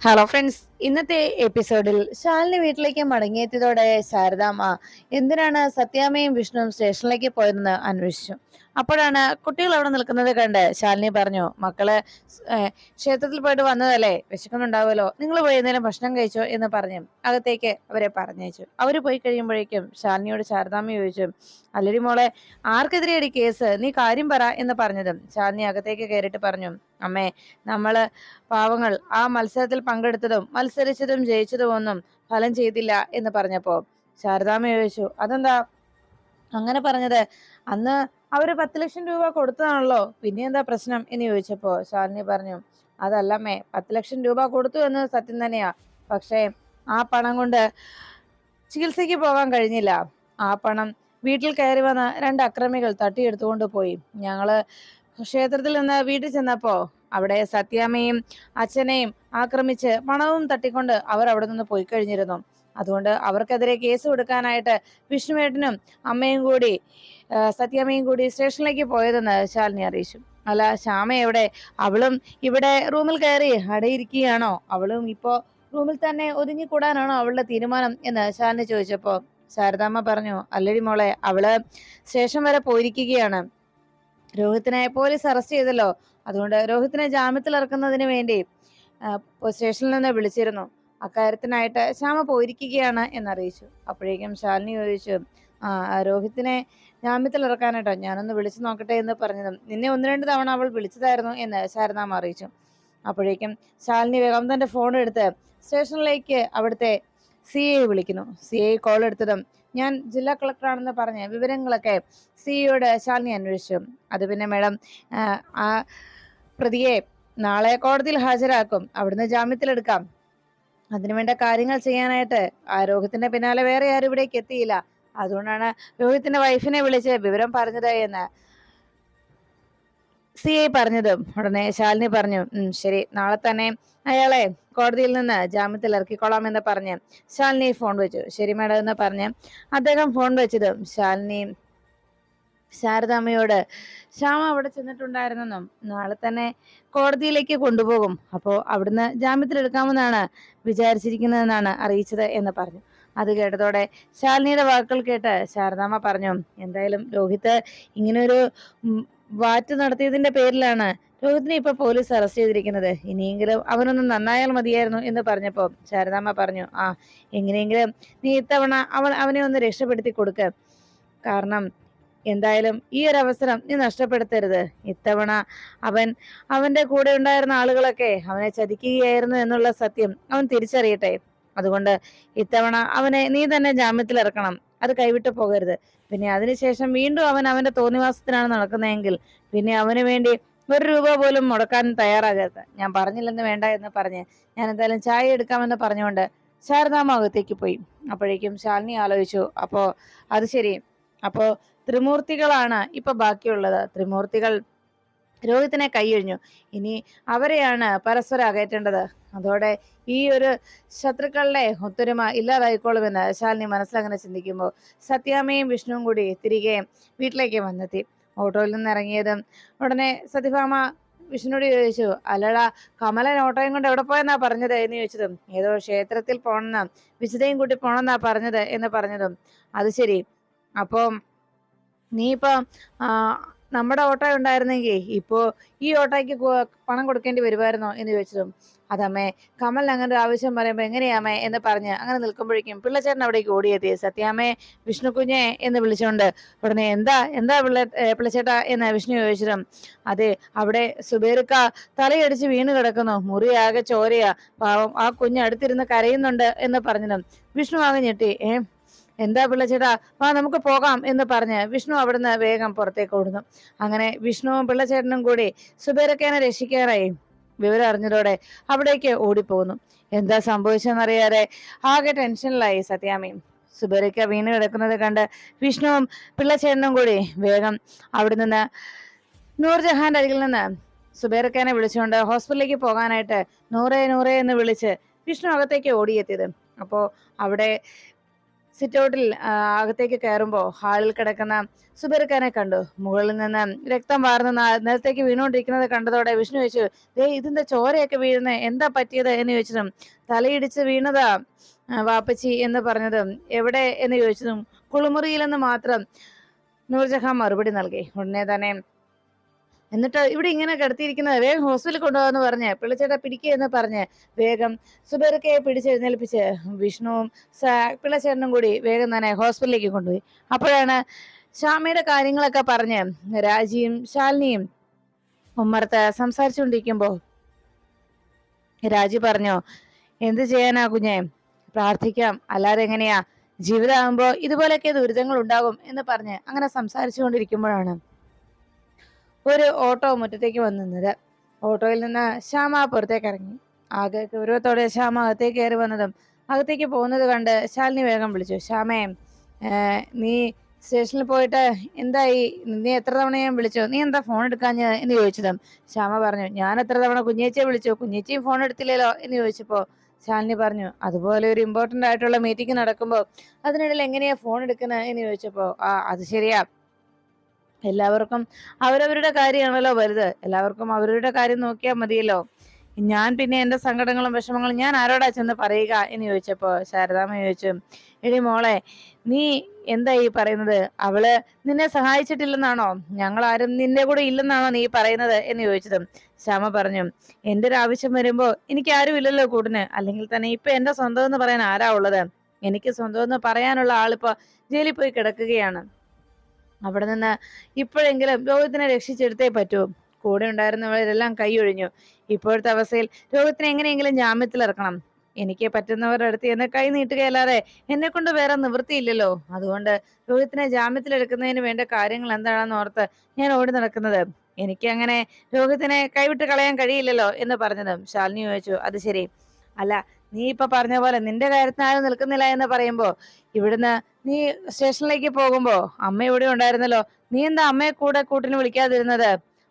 Hello friends ഇന്നത്തെ എപ്പിസോഡിൽ ശാലിനി വീട്ടിലേക്ക് മടങ്ങിയെത്തിയതോടെ ശാരദാമ്മ എന്തിനാണ് സത്യാമ്മയും വിഷ്ണുവും സ്റ്റേഷനിലേക്ക് പോയതെന്ന് അന്വേഷിച്ചു. അപ്പോഴാണ് കുട്ടികൾ അവിടെ നിൽക്കുന്നത് കണ്ട് ശാലിനി പറഞ്ഞു മക്കൾ ക്ഷേത്രത്തിൽ പോയിട്ട് വന്നതല്ലേ? വിശക്കുന്നുണ്ടാവുമല്ലോ. നിങ്ങൾ പോയി എന്തെങ്കിലും ഭക്ഷണം കഴിച്ചോ? എന്ന് പറഞ്ഞു. അകത്തേക്ക് അവരെ പറഞ്ഞയച്ചു. അവർ പോയി കഴിയുമ്പോഴേക്കും ശാലിനിയോട് ശാരദാമ്മ ചോദിച്ചു അല്ലടി മോളെ ആർക്കെതിരെയടി കേസ് നീ കാര്യം പറ എന്ന് പറഞ്ഞതും ശാലിനി അകത്തേക്ക് കയറിയിട്ട് പറഞ്ഞു അമ്മേ നമ്മൾ പാവങ്ങൾ ആ മത്സരത്തിൽ പങ്കെടുത്തതും മത്സരിച്ചതും ജയിച്ചതും ഒന്നും ഫലം ചെയ്തില്ല എന്ന് പറഞ്ഞപ്പോ ശാരദാമ്മ ചോദിച്ചു അതെന്താ? അങ്ങനെ പറഞ്ഞത് അന്ന് അവർ പത്ത് ലക്ഷം രൂപ കൊടുത്തതാണല്ലോ പിന്നെ എന്താ പ്രശ്നം? എന്ന് ചോദിച്ചപ്പോ ശാലിനി പറഞ്ഞു അതല്ലമ്മേ പത്ത് ലക്ഷം രൂപ കൊടുത്തു എന്ന് സത്യം തന്നെയാ പക്ഷേ ആ പണം കൊണ്ട് ചികിത്സയ്ക്ക് പോകാൻ കഴിഞ്ഞില്ല. ആ പണം വീട്ടിൽ കയറി വന്ന രണ്ട് അക്രമികൾ തട്ടിയെടുത്തുകൊണ്ട് പോയി. ഞങ്ങൾ ക്ഷേത്രത്തിൽ നിന്ന് വീട്ടിൽ ചെന്നപ്പോ അവിടെ സത്യാമ്മയും അച്ഛനെയും ആക്രമിച്ച് പണവും തട്ടിക്കൊണ്ട് അവർ അവിടെ നിന്ന് പോയി കഴിഞ്ഞിരുന്നു. അതുകൊണ്ട് അവർക്കെതിരെ കേസ് കൊടുക്കാനായിട്ട് വിഷ്ണുവേട്ടനും അമ്മയും കൂടി സത്യാമ്മയും കൂടി സ്റ്റേഷനിലേക്ക് പോയതെന്ന് ശാലിനി അറിയിച്ചു. അല്ല ശ്യാമ എവിടെ? അവളും ഇവിടെ റൂമിൽ കയറി അടയിരിക്കുകയാണോ അവളും ഇപ്പോ റൂമിൽ തന്നെ ഒതുങ്ങി ഒതുങ്ങിക്കൂടാനാണോ അവളുടെ തീരുമാനം എന്ന് ശാലിനി ചോദിച്ചപ്പോ ശാരദാമ്മ പറഞ്ഞു അല്ലടി മോളെ അവൾ സ്റ്റേഷൻ വരെ പോയിരിക്കുകയാണ്. രോഹിത്തിനെ പോലീസ് അറസ്റ്റ് ചെയ്തല്ലോ. അതുകൊണ്ട് രോഹിത്തിനെ ജാമ്യത്തിൽ ഇറക്കുന്നതിന് വേണ്ടി സ്റ്റേഷനിൽ നിന്ന് വിളിച്ചിരുന്നു. അക്കാര്യത്തിനായിട്ട് ശ്യാമ പോയിരിക്കുകയാണ് എന്നറിയിച്ചു. അപ്പോഴേക്കും ശാലിനി ചോദിച്ചു ആ രോഹിത്തിനെ ജാമ്യത്തിൽ ഇറക്കാനായിട്ടോ? ഞാനൊന്ന് വിളിച്ചു നോക്കട്ടെ എന്ന് പറഞ്ഞതും നിന്നെ ഒന്ന് രണ്ട് തവണ അവൾ വിളിച്ചതായിരുന്നു എന്ന് ശാരദാമ്മ അറിയിച്ചു. അപ്പോഴേക്കും ശാലിനി വേഗം തന്റെ ഫോൺ എടുത്ത് സ്റ്റേഷനിലേക്ക് അവിടുത്തെ സി ഐ വിളിക്കുന്നു. സി ഐ കോൾ എടുത്തതും ഞാൻ ജില്ലാ കളക്ടറാണെന്ന് പറഞ്ഞ് വിവരങ്ങളൊക്കെ സിഇയോട് ശാലിനി അന്വേഷിച്ചു. അത് പിന്നെ മേഡം ആ, പ്രതിയെ നാളെ കോടതിയിൽ ഹാജരാക്കും. അവിടുന്ന് ജാമ്യത്തിലെടുക്കാം അതിനുവേണ്ട കാര്യങ്ങൾ ചെയ്യാനായിട്ട് ആ രോഹിത്തിന്റെ പിന്നാലെ വേറെ ആരും ഇവിടേക്ക് എത്തിയില്ല. അതുകൊണ്ടാണ് രോഹിത്തിന്റെ വൈഫിനെ വിളിച്ച് വിവരം പറഞ്ഞത് എന്ന് സി ഐ പറഞ്ഞതും. ഉടനെ ശാലിനി പറഞ്ഞു "ഉം, ശരി. നാളെ തന്നെ അയാളെ കോടതിയിൽ നിന്ന് ജാമ്യത്തിൽ ഇറക്കിക്കോളാം എന്ന് പറഞ്ഞ് ശാലിനി ഫോൺ വെച്ചു. ശരി മാഡം എന്ന് പറഞ്ഞ് അദ്ദേഹം ഫോൺ വെച്ചതും ശാലിനി ശാരദാമ്മയോട് ശ്യാമ അവിടെ ചെന്നിട്ടുണ്ടായിരുന്നെന്നും നാളെ തന്നെ കോടതിയിലേക്ക് കൊണ്ടുപോകും. അപ്പോൾ അവിടുന്ന് ജാമ്യത്തിലെടുക്കാമെന്നാണ് വിചാരിച്ചിരിക്കുന്നതെന്നാണ് അറിയിച്ചത് എന്ന് പറഞ്ഞു. അത് കേട്ടതോടെ ശാലിനിയുടെ വാക്കുകൾ കേട്ട് ശാരദാമ്മ പറഞ്ഞു എന്തായാലും രോഹിത് ഇങ്ങനൊരു വാറ്റ് നടത്തിയതിന്റെ പേരിലാണ് രോഹിത്തിനെ ഇപ്പൊ പോലീസ് അറസ്റ്റ് ചെയ്തിരിക്കുന്നത്. ഇനിയെങ്കിലും അവനൊന്ന് നന്നായാൽ മതിയായിരുന്നു എന്ന് പറഞ്ഞപ്പോ ശാരദാമ്മ പറഞ്ഞു ആ എങ്ങനെയെങ്കിലും നീ ഇത്തവണ അവൻ അവനെ ഒന്ന് രക്ഷപ്പെടുത്തി കൊടുക്ക്. കാരണം എന്തായാലും ഈ ഒരു അവസരം നീ നഷ്ടപ്പെടുത്തരുത്. ഇത്തവണ അവൻ അവന്റെ കൂടെ ഉണ്ടായിരുന്ന ആളുകളൊക്കെ അവനെ ചതിക്കുകയായിരുന്നു എന്നുള്ള സത്യം അവൻ തിരിച്ചറിയട്ടെ. അതുകൊണ്ട് ഇത്തവണ അവനെ നീ തന്നെ ജാമ്യത്തിൽ ഇറക്കണം അത് കൈവിട്ടു പോകരുത്. പിന്നെ അതിനുശേഷം വീണ്ടും അവൻ അവന്റെ തോന്നിവാസത്തിനാണ് നടക്കുന്നതെങ്കിൽ പിന്നെ അവന് വേണ്ടി ഒരു രൂപ പോലും മുടക്കാൻ തയ്യാറാകരുത്. ഞാൻ പറഞ്ഞില്ലെന്ന് വേണ്ട എന്ന് പറഞ്ഞ് ഞാൻ എന്തായാലും ചായ എടുക്കാമെന്ന് പറഞ്ഞുകൊണ്ട് ശാരദാമ്മ അകത്തേക്ക് പോയി. അപ്പോഴേക്കും ശാലിനി ആലോചിച്ചു അപ്പോൾ അത് ശരി. അപ്പോൾ ത്രിമൂർത്തികളാണ് ഇപ്പൊ ബാക്കിയുള്ളത്. ത്രിമൂർത്തികൾ രോഹിത്തിനെ കൈയൊഴിഞ്ഞു. ഇനി അവരെയാണ് പരസ്പരം അകറ്റേണ്ടത്. അതോടെ ഈ ഒരു ശത്രുക്കളുടെ ഒത്തൊരുമ ഇല്ലാതായിക്കോളുമെന്ന് ശാലിനി മനസ്സിലങ്ങനെ ചിന്തിക്കുമ്പോൾ സത്യാമ്മയും വിഷ്ണുവും കൂടി തിരികെ വീട്ടിലേക്ക് വന്നെത്തി. ഓട്ടോയിൽ നിന്ന് ഇറങ്ങിയതും ഉടനെ സത്യഭാമ വിഷ്ണുനോട് ചോദിച്ചു അല്ലട കമലൻ ഓട്ടോയും കൊണ്ട് എവിടെ പോയെന്നാ പറഞ്ഞത്? എന്ന് ചോദിച്ചതും ഏതോ ക്ഷേത്രത്തിൽ പോണെന്നാ വിശുദ്ധയും കൂട്ടി പോണെന്നാ പറഞ്ഞത്? എന്ന് പറഞ്ഞതും അത് ശരി. അപ്പം നീ ഇപ്പം നമ്മുടെ ഓട്ടോ ഉണ്ടായിരുന്നെങ്കിൽ ഇപ്പോ ഈ ഓട്ടോയ്ക്ക് പണം കൊടുക്കേണ്ടി വരുമായിരുന്നോ എന്ന് ചോദിച്ചതും അതമ്മേ കമലിന് അങ്ങനെ ഒരു ആവശ്യം പറയുമ്പോ എങ്ങനെയാമേ എന്ന് പറഞ്ഞ് അങ്ങനെ നിൽക്കുമ്പോഴേക്കും പിള്ളച്ചേട്ടൻ അവിടേക്ക് ഓടിയെത്തി. സത്യാമ്മേ വിഷ്ണു കുഞ്ഞെ എന്ന് വിളിച്ചുകൊണ്ട് ഉടനെ എന്താ എന്താ പിള്ള പിള്ളച്ചേട്ട എന്ന് വിഷ്ണു ചോദിച്ചതും അതെ അവിടെ സുബേറുക്ക തലയടിച്ച് വീണ് കിടക്കുന്നു. മുറിയാകെ ചോരയാ. പാവം ആ കുഞ്ഞ് അടുത്തിരുന്ന് കരയുന്നുണ്ട് എന്ന് പറഞ്ഞതും വിഷ്ണു ആകെ ഞെട്ടി. ഏ എന്താ പിള്ളച്ചേട്ടാ വാ നമുക്ക് പോകാം എന്ന് പറഞ്ഞ് വിഷ്ണു അവിടുന്ന് വേഗം പുറത്തേക്ക് ഓടുന്നു. അങ്ങനെ വിഷ്ണുവും പിള്ളച്ചേട്ടനും കൂടി സുബേരക്കേനെ രക്ഷിക്കാനായി വിവരം അറിഞ്ഞതോടെ അവിടേക്ക് ഓടിപ്പോകുന്നു. എന്താ സംഭവിച്ചെന്നറിയാതെ ആകെ ടെൻഷനിലായി സത്യാമയും സുബേരക്ക വീണ് കിടക്കുന്നത് കണ്ട് വിഷ്ണുവും പിള്ളച്ചേട്ടനും കൂടി വേഗം അവിടെ നിന്ന് നൂർജഹാന്റെ അരികിൽ നിന്ന് സുബേരക്കാനെ വിളിച്ചുകൊണ്ട് ഹോസ്പിറ്റലിലേക്ക് പോകാനായിട്ട് നൂറേ നൂറേ എന്ന് വിളിച്ച് വിഷ്ണു അകത്തേക്ക് ഓടിയെത്തിയത്. അപ്പോൾ അവിടെ സിറ്റ് ഔട്ടിൽ അകത്തേക്ക് കയറുമ്പോൾ ഹാളിൽ കിടക്കുന്ന സുബൈർഖാനെ കണ്ടു. മുകളിൽ നിന്ന് രക്തം വാർന്ന് നേരത്തേക്ക് വീണുകൊണ്ടിരിക്കുന്നത് കണ്ടതോടെ വിഷ്ണു ചോദിച്ചു ദേ ഇതിന്റെ ചോരയൊക്കെ വീഴുന്നത് എന്താ പറ്റിയത്? എന്ന് ചോദിച്ചതും തലയിടിച്ച് വീണതാ വാപ്പച്ചി എന്ന് പറഞ്ഞതും എവിടെ? എന്ന് ചോദിച്ചതും കുളിമുറിയിലെന്ന് മാത്രം. നൂർജഹാൻ മറുപടി നൽകി. ഉടനെ തന്നെ എന്നിട്ട് ഇവിടെ ഇങ്ങനെ കിടത്തിയിരിക്കുന്നത് വേഗം ഹോസ്പിറ്റലിൽ കൊണ്ടുപോകാന്ന് പറഞ്ഞേ പിള്ളച്ചേട്ടാ പിടിക്കുക എന്ന് പറഞ്ഞ് വേഗം സുബേർക്കയെ പിടിച്ചെഴുന്നേൽപ്പിച്ച് വിഷ്ണുവും പിള്ളച്ചേട്ടനും കൂടി വേഗം തന്നെ ഹോസ്പിറ്റലിലേക്ക് കൊണ്ടുപോയി. അപ്പോഴാണ് ശ്യാമയുടെ കാര്യങ്ങളൊക്കെ പറഞ്ഞ് രാജിയും ശാലിനിയും ഉമ്മർത്ത് സംസാരിച്ചുകൊണ്ടിരിക്കുമ്പോ രാജി പറഞ്ഞു എന്ത് ചെയ്യാനാ കുഞ്ഞെ? പ്രാർത്ഥിക്കാം. അല്ലാതെ എങ്ങനെയാ? ജീവിതമാകുമ്പോ ഇതുപോലെയൊക്കെ ദുരിതങ്ങൾ ഉണ്ടാകും എന്ന് പറഞ്ഞ് അങ്ങനെ സംസാരിച്ചുകൊണ്ടിരിക്കുമ്പോഴാണ് ഒരു ഓട്ടോ മുറ്റത്തേക്ക് വന്നു നിന്നത് ഓട്ടോയിൽ നിന്ന് ശ്യാമ പുറത്തേക്ക് ഇറങ്ങി. ആകെ ഗൗരവത്തോടെ ശ്യാമ അകത്തേക്ക് കയറി വന്നതും അകത്തേക്ക് പോകുന്നത് കണ്ട് ശാലിനി വേഗം വിളിച്ചു. ശ്യാമേ നീ സ്റ്റേഷനിൽ പോയിട്ട് എന്തായി? നീ എത്ര തവണ ഞാൻ വിളിച്ചു? നീ എന്താ ഫോൺ എടുക്കാഞ്ഞ എന്ന് ചോദിച്ചതും ശ്യാമ പറഞ്ഞു ഞാൻ എത്ര തവണ കുഞ്ഞേച്ചിയെ വിളിച്ചു? കുഞ്ഞേച്ചിയും ഫോൺ എടുത്തില്ലല്ലോ? എന്ന് ചോദിച്ചപ്പോൾ ശാലിനി പറഞ്ഞു അതുപോലെ ഒരു ഇമ്പോർട്ടന്റ് ആയിട്ടുള്ള മീറ്റിംഗ് നടക്കുമ്പോൾ അതിനിടയിൽ എങ്ങനെയാ ഫോൺ എടുക്കുന്നത് എന്ന് ചോദിച്ചപ്പോൾ ആ അത് ശരിയാ. എല്ലാവർക്കും അവരവരുടെ കാര്യമാണല്ലോ വലുത്. എല്ലാവർക്കും അവരവരുടെ കാര്യം നോക്കിയാൽ മതിയല്ലോ. ഞാൻ പിന്നെ എന്റെ സങ്കടങ്ങളും വിഷമങ്ങളും ഞാൻ ആരോടാ ചെന്ന് പറയുക എന്ന് ചോദിച്ചപ്പോ ശാരദാമ്മ ചോദിച്ചു എടി മോളെ നീ എന്താ ഈ പറയുന്നത്? അവൾ നിന്നെ സഹായിച്ചിട്ടില്ലെന്നാണോ? ഞങ്ങൾ ആരും നിന്നെ കൂടെ ഇല്ലെന്നാണോ നീ പറയുന്നത്? എന്ന് ചോദിച്ചതും ശ്യാമ പറഞ്ഞു എന്റെ ഒരു ആവശ്യം വരുമ്പോ എനിക്ക് ആരും ഇല്ലല്ലോ കൂട്ടിന്. അല്ലെങ്കിൽ തന്നെ ഇപ്പൊ എന്റെ സ്വന്തം എന്ന് പറയാൻ ആരാ ഉള്ളത്? എനിക്ക് സ്വന്തം എന്ന് പറയാനുള്ള ആളിപ്പോ ജയിലിൽ പോയി കിടക്കുകയാണ്. അവിടെ നിന്ന് ഇപ്പോഴെങ്കിലും രോഹിത്തിനെ രക്ഷിച്ചെടുത്തേ പറ്റൂ. കൂടെ ഉണ്ടായിരുന്നവരെല്ലാം കൈയൊഴിഞ്ഞു ഇപ്പോഴത്തെ അവസ്ഥയിൽ രോഹിത്തിനെ എങ്ങനെയെങ്കിലും ജാമ്യത്തിൽ ഇറക്കണം. എനിക്ക് പറ്റുന്നവരുടെ അടുത്ത് എന്നെ കൈ നീട്ടുകയല്ലാതെ എന്നെ കൊണ്ട് വേറെ നിവൃത്തിയില്ലല്ലോ. അതുകൊണ്ട് രോഹിത്തിനെ ജാമ്യത്തിൽ എടുക്കുന്നതിന് വേണ്ട കാര്യങ്ങൾ എന്താണെന്ന് ഓർത്ത് ഞാൻ ഓടി നടക്കുന്നത്. എനിക്ക് അങ്ങനെ രോഹിത്തിനെ കൈവിട്ട് കളയാൻ കഴിയില്ലല്ലോ എന്ന് പറഞ്ഞതും ശാലിനി ചോദിച്ചു. അത് ശരി. അല്ല നീ ഇപ്പൊ പറഞ്ഞ പോലെ നിന്റെ കാര്യത്തിന് ആരും നിൽക്കുന്നില്ല എന്ന് പറയുമ്പോ ഇവിടുന്ന് നീ സ്റ്റേഷനിലേക്ക് പോകുമ്പോ അമ്മ ഇവിടെ ഉണ്ടായിരുന്നല്ലോ. നീ എന്താ അമ്മയെ കൂടെ കൂട്ടിന് വിളിക്കാതിരുന്നത്?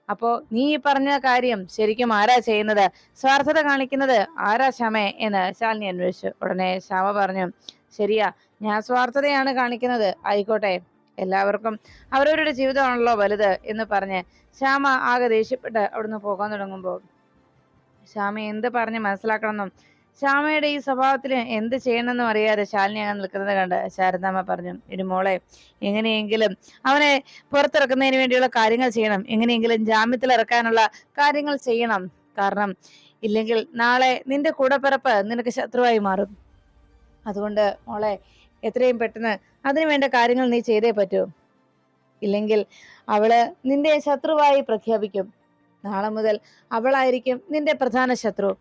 അപ്പോ നീ ഈ പറഞ്ഞ കാര്യം ശരിക്കും ആരാ ചെയ്യുന്നത്? സ്വാർത്ഥത കാണിക്കുന്നത് ആരാ ശമേ എന്ന് ശാലിനി അന്വേഷിച്ചു ഉടനെ ശ്യാമ പറഞ്ഞു ശരിയാ ഞാൻ സ്വാർത്ഥതയാണ് കാണിക്കുന്നത്. ആയിക്കോട്ടെ. എല്ലാവർക്കും അവരവരുടെ ജീവിതമാണല്ലോ വലുത് എന്ന് പറഞ്ഞ് ശ്യാമ ആകെ ദേഷ്യപ്പെട്ട് അവിടുന്ന് പോകാൻ തുടങ്ങുമ്പോൾ ശ്യാമ എന്ത് പറഞ്ഞ് മനസ്സിലാക്കണമെന്നും ശ്യാമയുടെ ഈ സ്വഭാവത്തിൽ എന്ത് ചെയ്യണമെന്നും അറിയാതെ ശാലിനി അങ്ങനെ നിൽക്കുന്നത് കണ്ട് ശാരദാമ്മ പറഞ്ഞു ഇനി മോളെ എങ്ങനെയെങ്കിലും അവനെ പുറത്തിറക്കുന്നതിന് വേണ്ടിയുള്ള കാര്യങ്ങൾ ചെയ്യണം. എങ്ങനെയെങ്കിലും ജാമ്യത്തിൽ ഇറക്കാനുള്ള കാര്യങ്ങൾ ചെയ്യണം. കാരണം ഇല്ലെങ്കിൽ നാളെ നിന്റെ കൂടപ്പിറപ്പ് നിനക്ക് ശത്രുവായി മാറും. അതുകൊണ്ട് മോളെ എത്രയും പെട്ടെന്ന് അതിനു വേണ്ട കാര്യങ്ങൾ നീ ചെയ്തേ പറ്റൂ. ഇല്ലെങ്കിൽ അവൾ നിന്റെ ശത്രുവായി പ്രഖ്യാപിക്കും. നാളെ മുതൽ അവളായിരിക്കും നിന്റെ പ്രധാന ശത്രു.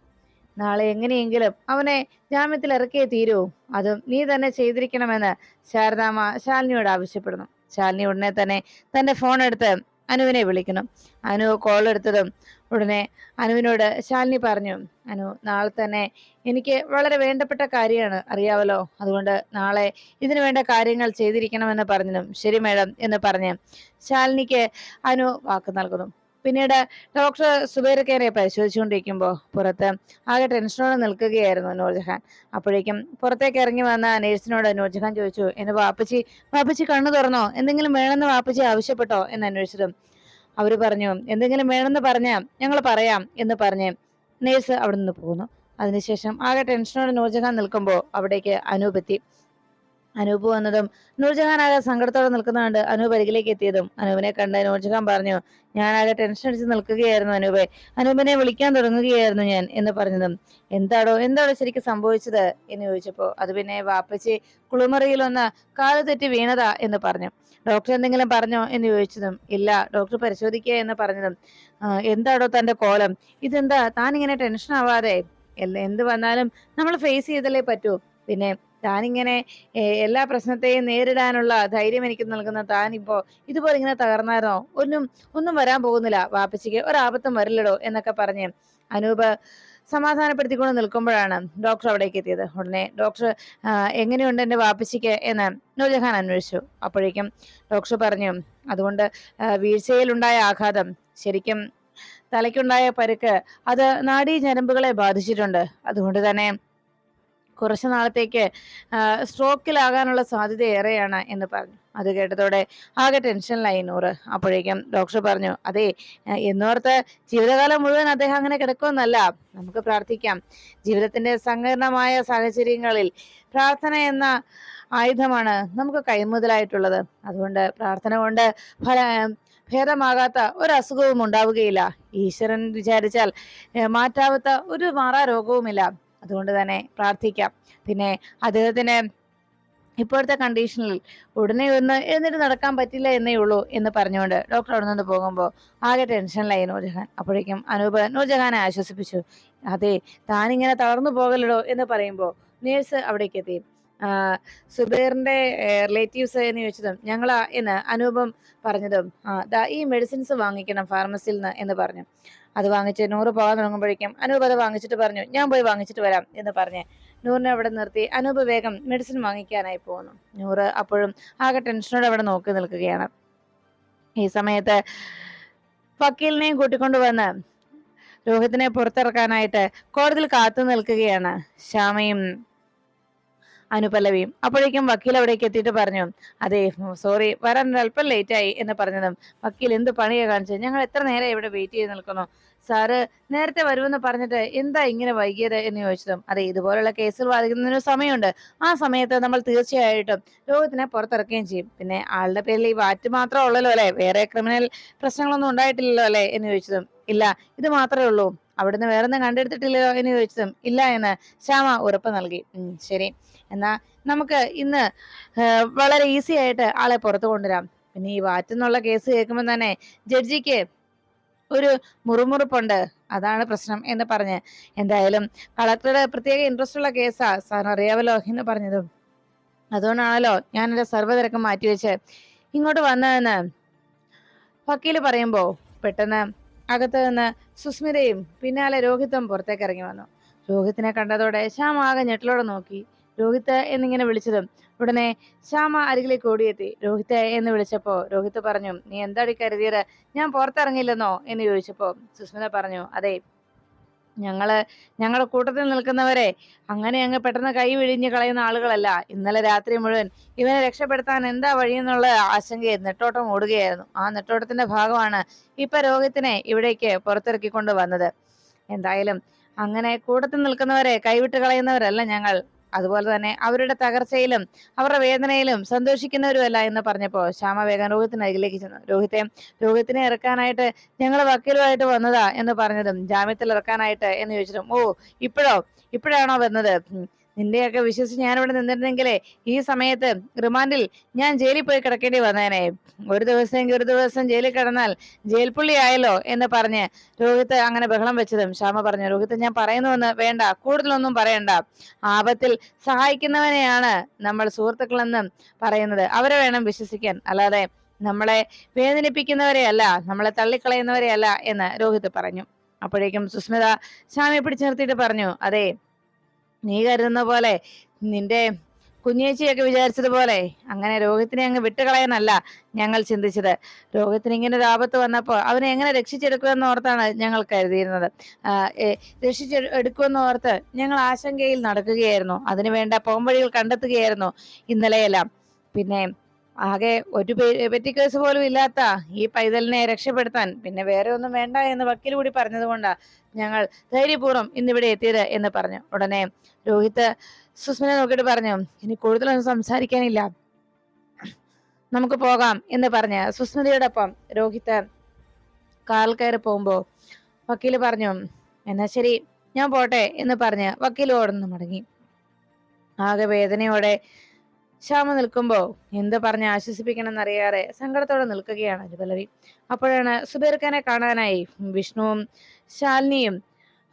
നാളെ എങ്ങനെയെങ്കിലും അവനെ ജാമ്യത്തിൽ ഇറക്കിയേ തീരൂ. അതും നീ തന്നെ ചെയ്തിരിക്കണമെന്ന് ശാരദാമ്മ ശാലിനിയോട് ആവശ്യപ്പെടുന്നു. ശാലിനി ഉടനെ തന്നെ തന്റെ ഫോൺ എടുത്ത് അനുവിനെ വിളിക്കുന്നു. അനു കോൾ എടുത്തതും ഉടനെ അനുവിനോട് ശാലിനി പറഞ്ഞു അനു നാളെ തന്നെ എനിക്ക് വളരെ വേണ്ടപ്പെട്ട കാര്യമാണ് അറിയാവല്ലോ? അതുകൊണ്ട് നാളെ ഇതിനു വേണ്ട കാര്യങ്ങൾ ചെയ്തിരിക്കണമെന്ന് പറഞ്ഞതും ശരി മേഡം എന്ന് പറഞ്ഞ് ശാലിനിക്ക് അനു വാക്ക് നൽകുന്നു. പിന്നീട് ഡോക്ടർ സുബൈറക്കേനെ പരിശോധിച്ചുകൊണ്ടിരിക്കുമ്പോൾ പുറത്ത് ആകെ ടെൻഷനോടെ നിൽക്കുകയായിരുന്നു നൂർജഹാൻ. അപ്പോഴേക്കും പുറത്തേക്ക് ഇറങ്ങി വന്ന നേഴ്സിനോട് നൂർജഹാൻ ചോദിച്ചു എന്നെ വാപ്പച്ചി വാപ്പച്ചി കണ്ണു തുറന്നോ? എന്തെങ്കിലും വേണമെന്ന് വാപ്പച്ചി ആവശ്യപ്പെട്ടോ? എന്ന് അന്വേഷിച്ചതും അവർ പറഞ്ഞു എന്തെങ്കിലും വേണമെന്ന് പറഞ്ഞാൽ ഞങ്ങൾ പറയാം എന്ന് പറഞ്ഞ് നേഴ്സ് അവിടെ നിന്ന് പോകുന്നു. അതിനുശേഷം ആകെ ടെൻഷനോടെ നൂർജഹാൻ നിൽക്കുമ്പോൾ അവിടേക്ക് അനൂപ് എത്തി. അനൂപ് വന്നതും നൂർജഹാൻ ആകെ സങ്കടത്തോടെ നിൽക്കുന്നതുകൊണ്ട് അനൂപ് അരികിലേക്ക് എത്തിയതും അനൂപിനെ കണ്ട് നൂർജഹാൻ പറഞ്ഞു ഞാൻ ആകെ ടെൻഷൻ അടിച്ച് നിൽക്കുകയായിരുന്നു അനൂപെ. അനൂപിനെ വിളിക്കാൻ തുടങ്ങുകയായിരുന്നു ഞാൻ എന്ന് പറഞ്ഞതും. എന്താടോ എന്താടോ ശരിക്കും സംഭവിച്ചത്? എന്ന് ചോദിച്ചപ്പോ അത് പിന്നെ വാപ്പച്ചി കുളിമുറിയിൽ ഒന്ന് കാൽ തെറ്റി വീണതാ എന്ന് പറഞ്ഞു. ഡോക്ടർ എന്തെങ്കിലും പറഞ്ഞോ? എന്ന് ചോദിച്ചതും ഇല്ല ഡോക്ടർ പരിശോധിക്കുക എന്ന് പറഞ്ഞതും എന്താടോ തന്റെ കോലം? ഇതെന്താ? താൻ ഇങ്ങനെ ടെൻഷൻ ആവാതെ എന്ത് വന്നാലും നമ്മൾ ഫേസ് ചെയ്തല്ലേ പറ്റൂ. പിന്നെ താനിങ്ങനെ എല്ലാ പ്രശ്നത്തെയും നേരിടാനുള്ള ധൈര്യം എനിക്ക് നൽകുന്ന താൻ ഇപ്പോ ഇതുപോലെ ഇങ്ങനെ തകർന്നായിരുന്നോ? ഒന്നും ഒന്നും വരാൻ പോകുന്നില്ല. വാപ്പച്ചിക്ക് ഒരാപത്തും വരില്ലടോ എന്നൊക്കെ പറഞ്ഞ് അനൂപ് സമാധാനപ്പെടുത്തിക്കൊണ്ട് നിൽക്കുമ്പോഴാണ് ഡോക്ടർ അവിടേക്ക് എത്തിയത്. ഉടനെ ഡോക്ടർ "ആ, എങ്ങനെയുണ്ട് എന്റെ വാപ്പച്ചിക്ക് എന്ന് നൂർജഹാൻ അന്വേഷിച്ചു. അപ്പോഴേക്കും ഡോക്ടർ പറഞ്ഞു അതുകൊണ്ട് വീഴ്ചയിലുണ്ടായ ആഘാതം ശരിക്കും തലയ്ക്കുണ്ടായ പരുക്ക് അത് നാഡീ ഞരമ്പുകളെ ബാധിച്ചിട്ടുണ്ട്. അതുകൊണ്ട് തന്നെ കുറച്ചു നാളത്തേക്ക് സ്ട്രോക്കിലാകാനുള്ള സാധ്യത ഏറെയാണ് എന്ന് പറഞ്ഞു. അത് കേട്ടതോടെ ആകെ ടെൻഷനിലായി നൂറ്. അപ്പോഴേക്കും ഡോക്ടർ പറഞ്ഞു അതെ എന്നോർത്ത് ജീവിതകാലം മുഴുവൻ അദ്ദേഹം അങ്ങനെ കിടക്കുമെന്നല്ല. നമുക്ക് പ്രാർത്ഥിക്കാം. ജീവിതത്തിന്റെ സങ്കീർണമായ സാഹചര്യങ്ങളിൽ പ്രാർത്ഥന എന്ന ആയുധമാണ് നമുക്ക് കൈമുതലായിട്ടുള്ളത്. അതുകൊണ്ട് പ്രാർത്ഥന കൊണ്ട് ഫല ഭേദമാകാത്ത ഒരു അസുഖവും ഉണ്ടാവുകയില്ല. ഈശ്വരൻ വിചാരിച്ചാൽ മാറ്റാവാത്ത ഒരു മാറാ രോഗവുമില്ല. അതുകൊണ്ട് തന്നെ പ്രാർത്ഥിക്കാം. പിന്നെ അദ്ദേഹത്തിന് ഇപ്പോഴത്തെ കണ്ടീഷനിൽ ഉടനെ ഒന്ന് എഴുന്നേറ്റ് നടക്കാൻ പറ്റില്ല എന്നേ ഉള്ളൂ എന്ന് പറഞ്ഞുകൊണ്ട് ഡോക്ടർ അവിടെ നിന്ന് പോകുമ്പോൾ ആകെ ടെൻഷനിലായി നൂർജഹാൻ. അപ്പോഴേക്കും അനൂപ് നൂർജഹാനെ ആശ്വസിപ്പിച്ചു. അതെ താനിങ്ങനെ തളർന്നു പോകലടോ എന്ന് പറയുമ്പോൾ നേഴ്സ് അവിടേക്ക് എത്തി. സുബേറിന്റെ റിലേറ്റീവ്സ് എന്ന് ചോദിച്ചതും ഞങ്ങളാ എന്ന് അനൂപം പറഞ്ഞതും ഈ മെഡിസിൻസ് വാങ്ങിക്കണം ഫാർമസിയിൽ നിന്ന് എന്ന് പറഞ്ഞു. അത് വാങ്ങിച്ച് നൂറ് പോകാൻ തുടങ്ങുമ്പോഴേക്കും അനൂപ് അത് വാങ്ങിച്ചിട്ട് പറഞ്ഞു ഞാൻ പോയി വാങ്ങിച്ചിട്ട് വരാം എന്ന് പറഞ്ഞ് നൂറിനെ അവിടെ നിർത്തി. അനൂപ് വേഗം മെഡിസിൻ വാങ്ങിക്കാനായി പോകുന്നു നൂറ് അപ്പോഴും ആകെ ടെൻഷനോടെ അവിടെ നോക്കി നിൽക്കുകയാണ്. ഈ സമയത്ത് വക്കീലിനെയും കൂട്ടിക്കൊണ്ടു വന്ന് രോഹിത്തിനെ പുറത്തിറക്കാനായിട്ട് കോടതിയിൽ കാത്തു നിൽക്കുകയാണ് ശ്യാമയും അനുപല്ലവിയും. അപ്പോഴേക്കും വക്കീൽ അവിടേക്ക് എത്തിയിട്ട് പറഞ്ഞു അതെ സോറി വരാൻ അല്പം ലേറ്റ് ആയി എന്ന് പറഞ്ഞതും വക്കീൽ എന്ത് പണിയാ കാണിച്ചത്? ഞങ്ങൾ എത്ര നേരം ഇവിടെ വെയിറ്റ് ചെയ്ത് നിൽക്കുന്നു? സാറ് നേരത്തെ വരുമെന്ന് പറഞ്ഞിട്ട് എന്താ ഇങ്ങനെ വൈകിയത് എന്ന് ചോദിച്ചതും അതെ ഇതുപോലുള്ള കേസുകൾ വാദിക്കുന്നതിന് സമയമുണ്ട്. ആ സമയത്ത് നമ്മൾ തീർച്ചയായിട്ടും രോഗത്തിനെ പുറത്തിറക്കുകയും ചെയ്യും. പിന്നെ ആളുടെ പേരിൽ ഈ വാറ്റ് മാത്രമേ ഉള്ളല്ലോ അല്ലെ? വേറെ ക്രിമിനൽ പ്രശ്നങ്ങളൊന്നും ഉണ്ടായിട്ടില്ലല്ലോ അല്ലെ? എന്ന് ചോദിച്ചതും ഇല്ല ഇത് മാത്രമേ ഉള്ളൂ. അവിടുന്ന് വേറൊന്നും കണ്ടെടുത്തിട്ടില്ലല്ലോ എന്ന് ചോദിച്ചതും ഇല്ല എന്ന് ശ്യാമ ഉറപ്പ് നൽകി. ശരി. എന്നാ നമുക്ക് ഇന്ന് വളരെ ഈസി ആയിട്ട് ആളെ പുറത്തു കൊണ്ടുവരാം. പിന്നെ ഈ വാറ്റെന്നുള്ള കേസ് കേൾക്കുമ്പോൾ തന്നെ ജഡ്ജിക്ക് ഒരു മുറുമുറുപ്പുണ്ട്. അതാണ് പ്രശ്നം എന്ന് പറഞ്ഞ്. എന്തായാലും കളക്ടറുടെ പ്രത്യേക ഇൻട്രസ്റ്റ് ഉള്ള കേസാ. സാറിന് അറിയാവല്ലോ എന്ന് പറഞ്ഞതും. അതുകൊണ്ടാണല്ലോ ഞാൻ എന്റെ സർവതിരക്കം മാറ്റിവെച്ച് ഇങ്ങോട്ട് വന്നതെന്ന് വക്കീൽ പറയുമ്പോ പെട്ടെന്ന് അകത്ത് നിന്ന് സുസ്മിതയും പിന്നാലെ രോഹിത്തും പുറത്തേക്ക് ഇറങ്ങി വന്നു. രോഹിത്തിനെ കണ്ടതോടെ ശ്യാം ആകെ ഞെട്ടിലോടെ നോക്കി. രോഹിത്ത് എന്നിങ്ങനെ വിളിച്ചതും ഉടനെ ശ്യാമ അരികിലേക്ക് ഓടിയെത്തി. രോഹിത്ത് എന്ന് വിളിച്ചപ്പോ രോഹിത്ത് പറഞ്ഞു നീ എന്താടി കരുതിയത്? ഞാൻ പുറത്തിറങ്ങില്ലെന്നോ എന്ന് ചോദിച്ചപ്പോ സുസ്മിത പറഞ്ഞു അതെ ഞങ്ങൾ ഞങ്ങളുടെ കൂട്ടത്തിൽ നിൽക്കുന്നവരെ അങ്ങനെ അങ്ങ് പെട്ടെന്ന് കൈ വിഴിഞ്ഞ് കളയുന്ന ആളുകളല്ല. ഇന്നലെ രാത്രി മുഴുവൻ ഇവനെ രക്ഷപ്പെടുത്താൻ എന്താ വഴിയെന്നുള്ള ആശങ്കയെ നെട്ടോട്ടം ഓടുകയായിരുന്നു. ആ നെട്ടോട്ടത്തിന്റെ ഭാഗമാണ് ഇപ്പൊ രോഗത്തിനെ ഇവിടേക്ക് പുറത്തിറക്കിക്കൊണ്ട് വന്നത്. എന്തായാലും അങ്ങനെ കൂട്ടത്തിൽ നിൽക്കുന്നവരെ കൈവിട്ട് കളയുന്നവരല്ല ഞങ്ങൾ. അതുപോലെ തന്നെ അവരുടെ തകർച്ചയിലും അവരുടെ വേദനയിലും സന്തോഷിക്കുന്നവരുമല്ല എന്ന് പറഞ്ഞപ്പോ ശ്യാമ വേഗം രോഹിത്തിന് അരികിലേക്ക് ചെന്നു. രോഹിത്തെ രോഹിത്തിനെ ഇറക്കാനായിട്ട് ഞങ്ങൾ വക്കീലുമായിട്ട് വന്നതാ എന്ന് പറഞ്ഞതും ജാമ്യത്തിൽ ഇറക്കാനായിട്ട് എന്ന് ചോദിച്ചിട്ടും ഓ ഇപ്പോഴോ? ഇപ്പോഴാണോ വന്നത്? നിന്റെയൊക്കെ വിശ്വസിച്ച് ഞാനിവിടെ നിന്നിരുന്നെങ്കിലേ ഈ സമയത്ത് റിമാൻഡിൽ ഞാൻ ജയിലിൽ പോയി കിടക്കേണ്ടി വന്നേനെ. ഒരു ദിവസമെങ്കിൽ ഒരു ദിവസം ജയിലിൽ കിടന്നാൽ ജയിൽ ആയല്ലോ എന്ന് പറഞ്ഞ് രോഹിത്ത് അങ്ങനെ ബഹളം വെച്ചതും ശ്യാമ പറഞ്ഞു രോഹിത്ത് ഞാൻ പറയുന്നുവെന്ന് വേണ്ട കൂടുതലൊന്നും പറയണ്ട. ആപത്തിൽ സഹായിക്കുന്നവനെയാണ് നമ്മൾ സുഹൃത്തുക്കളെന്ന് പറയുന്നത്. അവരെ വേണം വിശ്വസിക്കാൻ. അല്ലാതെ നമ്മളെ വേദനിപ്പിക്കുന്നവരെയല്ല നമ്മളെ തള്ളിക്കളയുന്നവരെയല്ല എന്ന് രോഹിത് പറഞ്ഞു. അപ്പോഴേക്കും സുസ്മിത ശ്യാമയെ പിടിച്ചു നിർത്തിയിട്ട് പറഞ്ഞു അതെ നീ കരുതുന്ന പോലെ നിന്റെ കുഞ്ഞേച്ചിയൊക്കെ വിചാരിച്ചതുപോലെ അങ്ങനെ രോഹിത്തിനെ അങ്ങ് വിട്ടുകളയാനല്ല ഞങ്ങൾ ചിന്തിച്ചത്. രോഹിത്തിന് ഇങ്ങനെ ഒരു വന്നപ്പോൾ അവനെ എങ്ങനെ രക്ഷിച്ചെടുക്കുമെന്ന് ഓർത്താണ് ഞങ്ങൾ കരുതിയിരുന്നത്. രക്ഷിച്ചെ എടുക്കുമെന്ന് ഓർത്ത് ഞങ്ങൾ ആശങ്കയിൽ നടക്കുകയായിരുന്നു. അതിനുവേണ്ട പോംവഴികൾ കണ്ടെത്തുകയായിരുന്നു ഇന്നലെയെല്ലാം. പിന്നെ ആകെ ഒരു പെറ്റിക്കേസ് പോലും ഇല്ലാത്ത ഈ പൈതലിനെ രക്ഷപ്പെടുത്താൻ പിന്നെ വേറെ ഒന്നും വേണ്ട എന്ന് വക്കീൽ കൂടി പറഞ്ഞതുകൊണ്ടാ ഞങ്ങൾ ധൈര്യപൂർവം ഇന്നിവിടെ എത്തിയത് എന്ന് പറഞ്ഞു. ഉടനെ രോഹിത് സുസ്മിനെ നോക്കിയിട്ട് പറഞ്ഞു ഇനി കൂടുതലൊന്നും സംസാരിക്കാനില്ല. നമുക്ക് പോകാം എന്ന് പറഞ്ഞ് സുസ്മിതയോടൊപ്പം രോഹിത് കാൽ കയറി പോകുമ്പോ വക്കീൽ പറഞ്ഞു എന്നാ ശരി ഞാൻ പോട്ടെ എന്ന് പറഞ്ഞ് വക്കീൽ ഓടുന്നു മടങ്ങി. ആകെ വേദനയോടെ ശ്യാമ നിൽക്കുമ്പോ എന്ത് പറഞ്ഞ് ആശ്വസിപ്പിക്കണമെന്നറിയാതെ സങ്കടത്തോടെ നിൽക്കുകയാണ് അനുപല്ലവി അപ്പോഴാണ് സുബേർഖാനെ കാണാനായി വിഷ്ണുവും ശാലിനിയും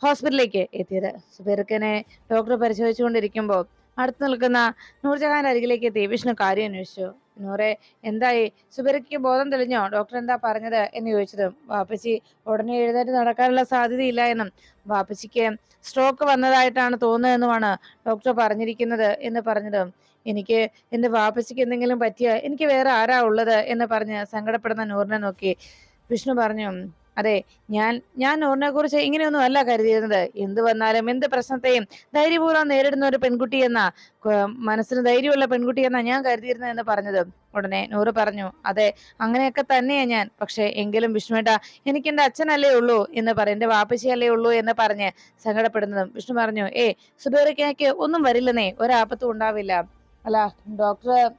ഹോസ്പിറ്റലിലേക്ക് എത്തിയത്. സുബേർഖനെ ഡോക്ടർ പരിശോധിച്ചുകൊണ്ടിരിക്കുമ്പോൾ അടുത്ത് നിൽക്കുന്ന നൂർജഹാന്റെ അരികിലേക്ക് എത്തി വിഷ്ണു കാര്യം അന്വേഷിച്ചു. നൂറെ എന്തായി? സുബിറയ്ക്ക് ബോധം തെളിഞ്ഞോ? ഡോക്ടർ എന്താ പറഞ്ഞത്? എന്ന് ചോദിച്ചതും വാപ്പച്ചി ഉടനെ എഴുന്നേറ്റ് നടക്കാനുള്ള സാധ്യതയില്ല എന്നും. വാപ്പച്ചിക്ക് സ്ട്രോക്ക് വന്നതായിട്ടാണ് തോന്നുന്നതെന്നുമാണ് ഡോക്ടർ പറഞ്ഞിരിക്കുന്നത് എന്ന് പറഞ്ഞതും എനിക്ക് എന്റെ വാപ്പച്ചിക്ക് എന്തെങ്കിലും പറ്റിയാൽ എനിക്ക് വേറെ ആരാ ഉള്ളത് എന്ന് പറഞ്ഞ് സങ്കടപ്പെടുന്ന നൂറിനെ നോക്കി. വിഷ്ണു പറഞ്ഞു അതെ ഞാൻ ഞാൻ നൂറിനെ കുറിച്ച് ഇങ്ങനെയൊന്നും അല്ല കരുതിയിരുന്നത്. എന്ത് വന്നാലും എന്ത് പ്രശ്നത്തെയും ധൈര്യപൂർവം നേരിടുന്ന ഒരു പെൺകുട്ടി എന്ന മനസ്സിന് ധൈര്യമുള്ള പെൺകുട്ടി എന്നാ ഞാൻ കരുതിയിരുന്നത് എന്ന് പറഞ്ഞത്. ഉടനെ നൂറ് പറഞ്ഞു അതെ അങ്ങനെയൊക്കെ തന്നെയാ ഞാൻ. പക്ഷെ എങ്കിലും വിഷ്ണുവേട്ട എനിക്ക് എന്റെ അച്ഛനല്ലേ ഉള്ളൂ എന്ന് പറയും എന്റെ വാപ്പച്ചിയല്ലേ ഉള്ളൂ എന്ന് പറഞ്ഞ് സങ്കടപ്പെടുന്നതും. വിഷ്ണു പറഞ്ഞു ഏ സുബേറിക്കയ്ക്ക് ഒന്നും വരില്ലെന്നേ ഒരാപത്തും ഉണ്ടാവില്ല. അല്ല ഡോക്ടർ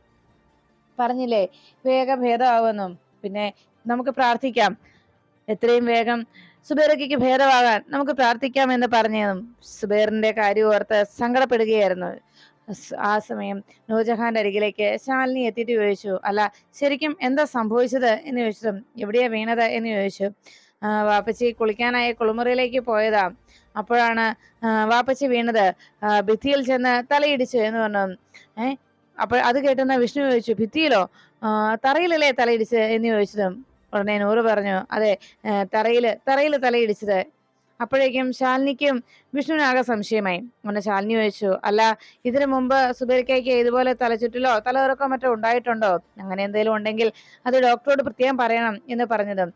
പറഞ്ഞില്ലേ വേഗം ഭേദമാവുമെന്നും പിന്നെ നമുക്ക് പ്രാർത്ഥിക്കാം. എത്രയും വേഗം സുബേറയ്ക്ക് ഭേദമാകാൻ നമുക്ക് പ്രാർത്ഥിക്കാം എന്ന് പറഞ്ഞതും സുബേറിന്റെ കാര്യം ഓർത്ത് സങ്കടപ്പെടുകയായിരുന്നു. ആ സമയം നൂർജഹാന്റെ അരികിലേക്ക് ശാലിനി എത്തിയിട്ട് ചോദിച്ചു അല്ല ശരിക്കും എന്താ സംഭവിച്ചത്? എന്ന് ചോദിച്ചതും എവിടെയാ വീണത്? എന്ന് ചോദിച്ചു. "ആ, വാപ്പച്ചി കുളിക്കാനായി കുളിമുറിയിലേക്ക് പോയതാ. അപ്പോഴാണ് വാപ്പച്ചി വീണത്. ഭിത്തിയിൽ ചെന്ന് തലയിടിച്ചു എന്ന് പറഞ്ഞു. ഏ അപ്പോൾ അത് കേട്ടുന്ന വിഷ്ണു ചോദിച്ചു ഭിത്തിയിലോ? തറയിലല്ലേ തലയിടിച്ച് എന്ന് ചോദിച്ചതും ഉടനെ നൂറ് പറഞ്ഞു അതെ തറയിൽ തറയിൽ തലയിടിച്ചത്. അപ്പോഴേക്കും ശാലിനിക്കും വിഷ്ണുവിനാകെ സംശയമായി. ഉടനെ ശാലിനി ചോദിച്ചു അല്ല ഇതിനു മുമ്പ് സുബേരിക്കയ്ക്ക് ഇതുപോലെ തലചുറ്റിലോ തലകറക്കോ മറ്റോ ഉണ്ടായിട്ടുണ്ടോ? അങ്ങനെ എന്തെങ്കിലും ഉണ്ടെങ്കിൽ അത് ഡോക്ടറോട് പ്രത്യേകം പറയണം എന്ന് പറഞ്ഞതും.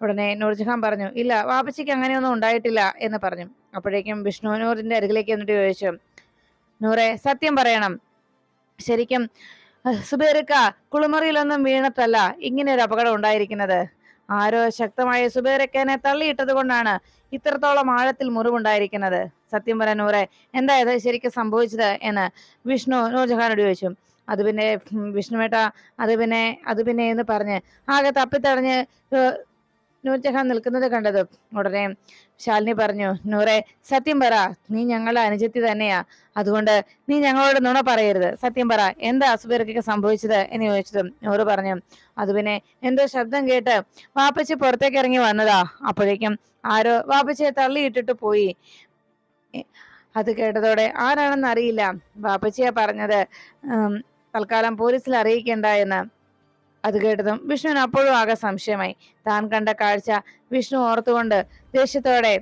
ഉടനെ നൂർജഹാൻ പറഞ്ഞു ഇല്ല വാപ്പച്ചിക്ക് അങ്ങനെയൊന്നും ഉണ്ടായിട്ടില്ല എന്ന് പറഞ്ഞു. അപ്പോഴേക്കും വിഷ്ണു നൂറിന്റെ അരികിലേക്ക് എന്നിട്ട് ചോദിച്ചു നൂറെ സത്യം പറയണം. ശരിക്കും സുബേർക്ക കുളിമുറിയിലൊന്നും വീണത്തല്ല ഇങ്ങനെ ഒരു അപകടം ഉണ്ടായിരിക്കുന്നത്. ആരോ ശക്തമായ സുബേരക്കനെ തള്ളിയിട്ടത് കൊണ്ടാണ് ഇത്രത്തോളം ആഴത്തിൽ മുറിവുണ്ടായിരിക്കുന്നത്. സത്യം പറയാൻ നൂറെ എന്തായത് ശരിക്കും സംഭവിച്ചത്? എന്ന് വിഷ്ണു നൂർജഹാനോട് ചോദിച്ചു. അത് പിന്നെ വിഷ്ണുവേട്ട അത് പിന്നെ അത് പിന്നെ എന്ന് പറഞ്ഞ് ആകെ തപ്പിത്തടഞ്ഞ് നൂർജഹാൻ നിൽക്കുന്നത് കണ്ടത് ഉടനെ ശാലിനി പറഞ്ഞു നൂറെ സത്യം പറ നീ ഞങ്ങളുടെ അനുജത്തി തന്നെയാ. അതുകൊണ്ട് നീ ഞങ്ങളോട് നുണ പറയരുത്. സത്യം പറ എന്താ അസുബിറക്കൊക്കെ സംഭവിച്ചത്? എന്ന് ചോദിച്ചതും നൂറ് പറഞ്ഞു അത് പിന്നെ എന്തോ ശബ്ദം കേട്ട് വാപ്പച്ചി പുറത്തേക്ക് ഇറങ്ങി വന്നതാ. അപ്പോഴേക്കും ആരോ വാപ്പച്ചിയെ തള്ളിയിട്ടിട്ട് പോയി. അത് കേട്ടതോടെ ആരാണെന്ന് അറിയില്ല. വാപ്പച്ചിയാ പറഞ്ഞത് തൽക്കാലം പോലീസിൽ അറിയിക്കണ്ട എന്ന്. അത് കേട്ടതും വിഷ്ണുവിന് അപ്പോഴും ആകെ സംശയമായി. താൻ കണ്ട കാഴ്ച വിഷ്ണു ഓർത്തുകൊണ്ട് ദേഷ്യത്തോടെ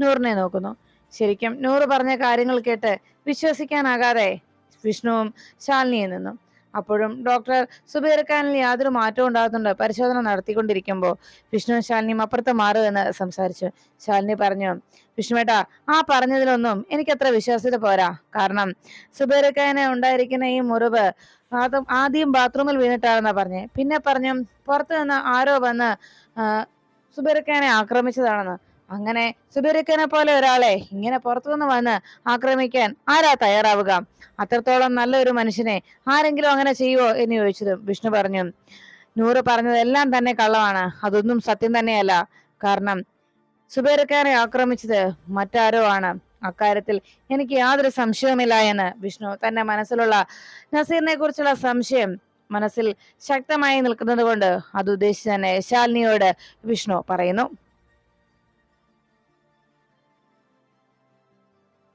നൂറിനെ നോക്കുന്നു. ശരിക്കും നൂറ് പറഞ്ഞ കാര്യങ്ങൾ കേട്ട് വിശ്വസിക്കാനാകാതെ വിഷ്ണുവും ശാലിനിയും നിന്നു. അപ്പോഴും ഡോക്ടർ സുബീർഖാനിൽ യാതൊരു മാറ്റവും ഉണ്ടാകുന്നുണ്ട് പരിശോധന നടത്തിക്കൊണ്ടിരിക്കുമ്പോൾ വിഷ്ണുവും ശാലിനിയും അപ്പുറത്ത് മാറുമെന്ന് സംസാരിച്ചു. ശാലിനി പറഞ്ഞു വിഷ്ണുവേട്ടാ ആ പറഞ്ഞതിലൊന്നും എനിക്കത്ര വിശ്വാസ്യത പോരാ. കാരണം സുബീർ ഖാന് ഉണ്ടായിരിക്കുന്ന ഈ മുറിവ് ആദ്യം ആദ്യം ബാത്റൂമിൽ വീണിട്ടാണെന്നാ പറഞ്ഞേ. പിന്നെ പറഞ്ഞു പുറത്തു നിന്ന് ആരോ വന്ന് സുബിറക്കാനെ ആക്രമിച്ചതാണെന്ന്. അങ്ങനെ സുബിറക്കനെ പോലെ ഒരാളെ ഇങ്ങനെ പുറത്തുനിന്ന് വന്ന് ആക്രമിക്കാൻ ആരാ തയ്യാറാവുക? അത്രത്തോളം നല്ലൊരു മനുഷ്യനെ ആരെങ്കിലും അങ്ങനെ ചെയ്യുവോ എന്ന് ചോദിച്ചത് വിഷ്ണു പറഞ്ഞു നൂറ് പറഞ്ഞതെല്ലാം തന്നെ കള്ളമാണ്. അതൊന്നും സത്യം തന്നെയല്ല. കാരണം സുബേരക്കാരെ ആക്രമിച്ചത് മറ്റാരോ ആണ്. അക്കാര്യത്തിൽ എനിക്ക് യാതൊരു സംശയവുമില്ല എന്ന് വിഷ്ണു തന്റെ മനസ്സിലുള്ള നസീറിനെ കുറിച്ചുള്ള സംശയം മനസ്സിൽ ശക്തമായി നിൽക്കുന്നത് കൊണ്ട് അത് ഉദ്ദേശിച്ച് തന്നെ ശാലിനിയോട് വിഷ്ണു പറയുന്നു.